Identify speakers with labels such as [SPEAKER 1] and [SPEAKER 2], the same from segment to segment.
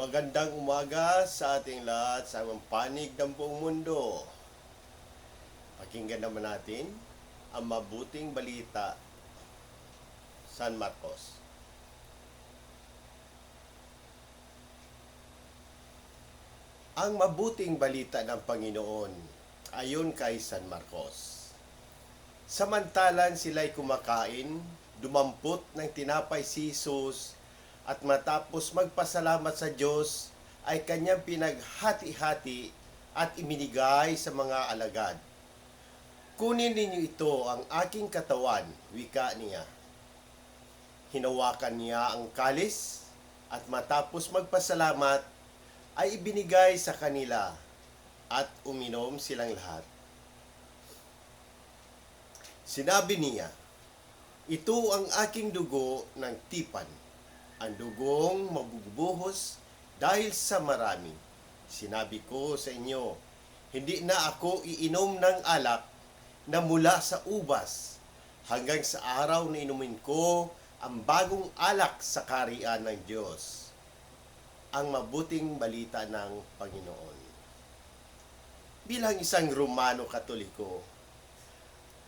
[SPEAKER 1] Magandang umaga sa ating lahat sa amang panig ng buong mundo. Pakinggan naman natin ang mabuting balita San Marcos. Ang mabuting balita ng Panginoon ayon kay San Marcos. Samantalang sila'y kumakain, dumampot ng tinapay si Jesus at matapos magpasalamat sa Diyos ay kanyang pinaghati-hati at iminigay sa mga alagad. Kunin ninyo ito ang aking katawan, wika niya. Hinawakan niya ang kalis at matapos magpasalamat ay ibinigay sa kanila at uminom silang lahat. Sinabi niya, Ito ang aking dugo ng tipan, ang dugong mabubuhos dahil sa marami. Sinabi ko sa inyo, hindi na ako iinom ng alak na mula sa ubas hanggang sa araw na inumin ko ang bagong alak sa karian ng Diyos. Ang mabuting balita ng Panginoon. Bilang isang Romano Katoliko,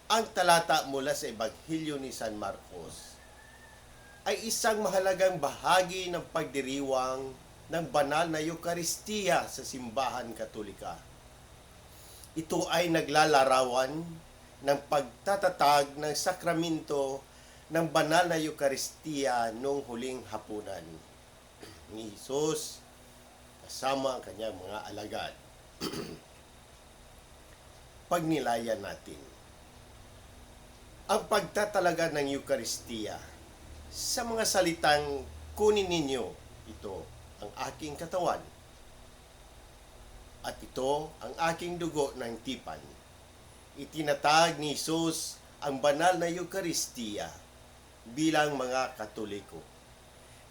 [SPEAKER 1] ang talata mula sa Ebanghelyo ni San Marcos ay isang mahalagang bahagi ng pagdiriwang ng banal na Eukaristiya sa simbahan katolika. Ito ay naglalarawan ng pagtatatag ng sakramento ng banal na Eukaristiya noong huling hapunan ni Jesus kasama ang kanyang mga alagad. Pagnilayan natin ang pagtatalaga ng Eukaristiya sa mga salitang kunin ninyo ito ang aking katawan at ito ang aking dugo ng tipan. Itinatag ni Jesus ang banal na Eukaristiya bilang mga Katoliko.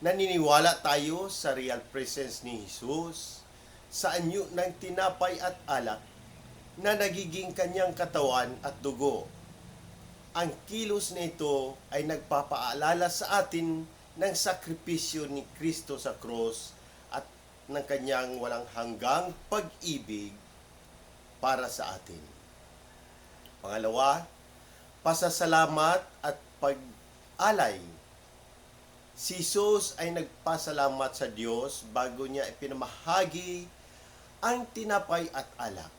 [SPEAKER 1] Naniniwala tayo sa real presence ni Jesus sa anyo ng tinapay at alak na nagiging kanyang katawan at dugo ang kilos na ito ay nagpapaalala sa atin ng sakripisyo ni Kristo sa krus at ng kanyang walang hanggang pag-ibig para sa atin. Pangalawa, pasasalamat at pag-alay. Si Jesus ay nagpasalamat sa Diyos bago niya ipinamahagi ang tinapay at alak.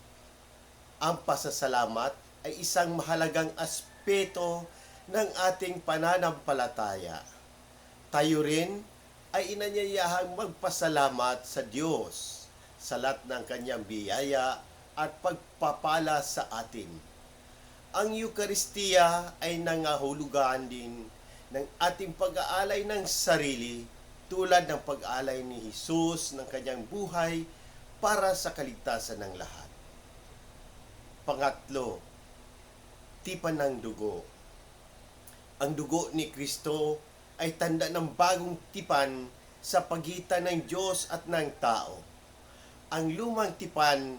[SPEAKER 1] Ang pasasalamat ay isang mahalagang aspeto ng ating pananampalataya. Tayo rin ay inanyayahang magpasalamat sa Diyos sa lahat ng kanyang biyaya at pagpapala sa atin. Ang Eukaristiya ay nangahulugan din ng ating pag-aalay ng sarili tulad ng pag-aalay ni Jesus ng kanyang buhay para sa kaligtasan ng lahat. Pangatlo, tipan ng dugo. Ang dugo ni Kristo ay tanda ng bagong tipan sa pagitan ng Diyos at ng tao. Ang lumang tipan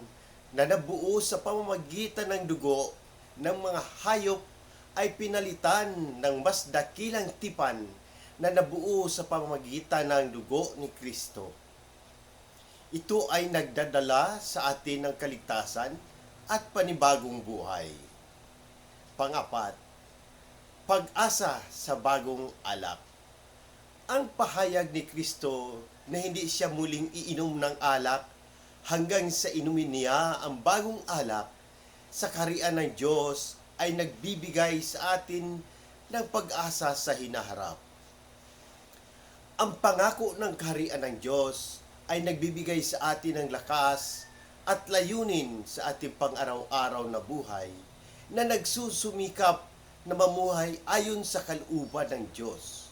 [SPEAKER 1] na nabuo sa pamamagitan ng dugo ng mga hayop ay pinalitan ng mas dakilang tipan na nabuo sa pamamagitan ng dugo ni Kristo. Ito ay nagdadala sa atin ng kaligtasan at panibagong buhay. Pangapat, pag-asa sa bagong alak. Ang pahayag ni Kristo na hindi siya muling iinom ng alak hanggang sa inumin niya ang bagong alak sa karian ng Diyos ay nagbibigay sa atin ng pag-asa sa hinaharap. Ang pangako ng kaharian ng Diyos ay nagbibigay sa atin ng lakas at layunin sa ating pang-araw-araw na buhay na nagsusumikap na mamuhay ayon sa kaluban ng Diyos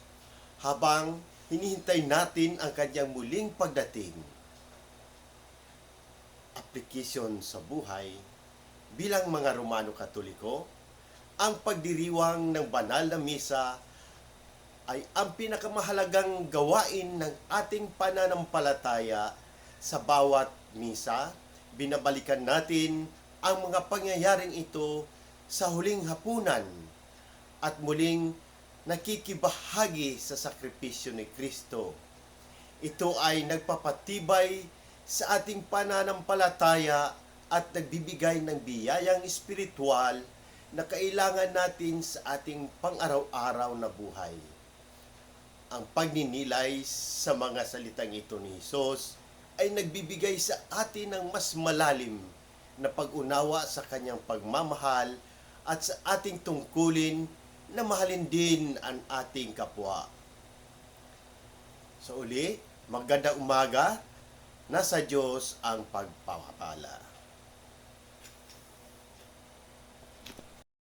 [SPEAKER 1] habang hinihintay natin ang kanyang muling pagdating. Application sa buhay bilang mga Romano Katoliko, ang pagdiriwang ng banal na misa ay ang pinakamahalagang gawain ng ating pananampalataya sa bawat misa. Binabalikan natin ang mga pangyayaring ito sa huling hapunan at muling nakikibahagi sa sakripisyo ni Kristo. Ito ay nagpapatibay sa ating pananampalataya at nagbibigay ng biyayang espiritual na kailangan natin sa ating pang-araw-araw na buhay. Ang pagninilay sa mga salitang ito ni Jesus ay nagbibigay sa atin ng mas malalim na pag-unawa sa kanyang pagmamahal at sa ating tungkulin na mahalin din ang ating kapwa. Sa uli, magandang umaga, nasa Diyos ang pagpapala.